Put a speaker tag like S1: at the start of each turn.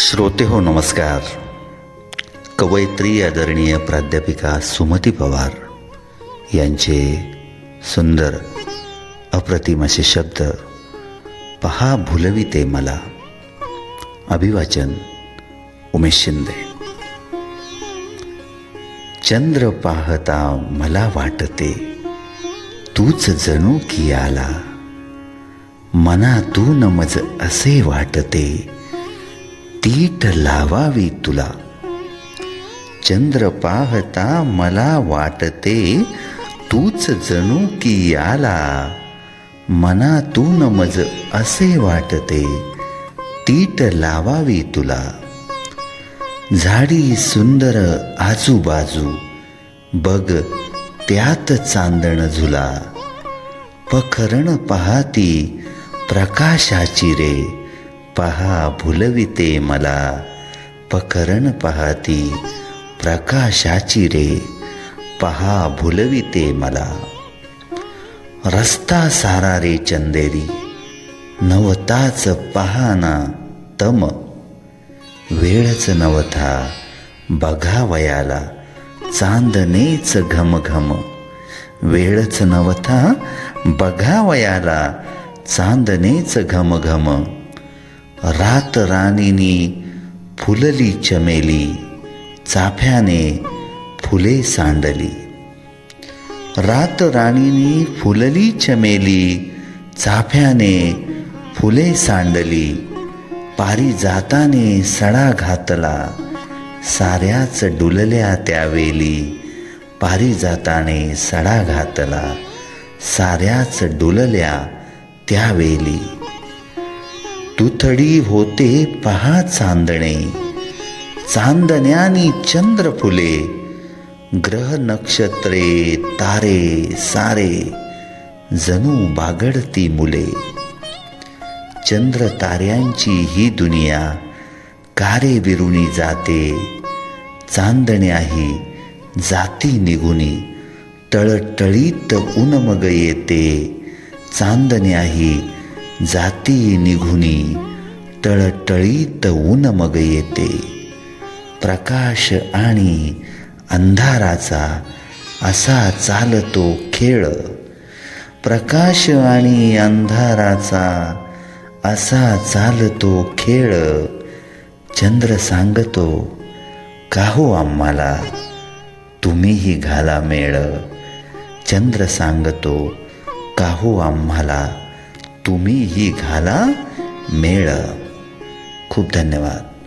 S1: श्रोते हो नमस्कार. कवयित्री आदरणीय प्राध्यापिका सुमती पवार यांचे सुंदर अप्रतिम असे शब्द पहा भुलविते मला. अभिवाचन उमेश शिंदे. चंद्र पाहता मला वाटते तूच जणू की आला. मनातून मज असे वाटते तीट लावावी तुला. चंद्र पाहता मला वाटते तूच जणू की आला मनातून मज असे वाटते तीट लावावी तुला. झाडी सुंदर आजूबाजू बग त्यात चांदण झुला. पखरण पाहती प्रकाशाची रे. पहा भुलविते मला. पकरण पहाती प्रकाशाची रे. पहा भुलविते मला. रस्ता सारा रे चंदेरी. नवताच पहाना तम. वेळच नवथा बघावयाला. चांदणेच घमघम. वेळच नवथा बघावयाला. चांदणेच घमघम. रात राणीनी फुलली चमेली चाफ्याने फुले सांडली. रात राणीनी फुलली चमेली चाफ्याने फुले सांडली. पारी जाताने सडा घातला साऱ्याच डुलल्या त्यावेली. पारिजाताने सडा घातला साऱ्याच डुलल्या त्यावेली. तुथडी होते पहा चांदणे. चांदण्यानी चंद्र फुले. ग्रह नक्षत्रे तारे सारे. जणू बागडती मुले. चंद्र ताऱ्यांची ही दुनिया. कारे विरुणी जाते. चांदण्याही जाती निघुनी. तळटळीत ऊन मग येते. चांदण्याही जाती निघुनी तळटळीत ऊन मग येते. प्रकाश आणि अंधाराचा असा चालतो खेळ. प्रकाश आणि अंधाराचा असा चालतो खेळ. चंद्र सांगतो काहो आम्हाला तुम्हीही घाला मेळ. चंद्र सांगतो काहो आम्हाला तुम्हीही घाला मेळ. खूप धन्यवाद.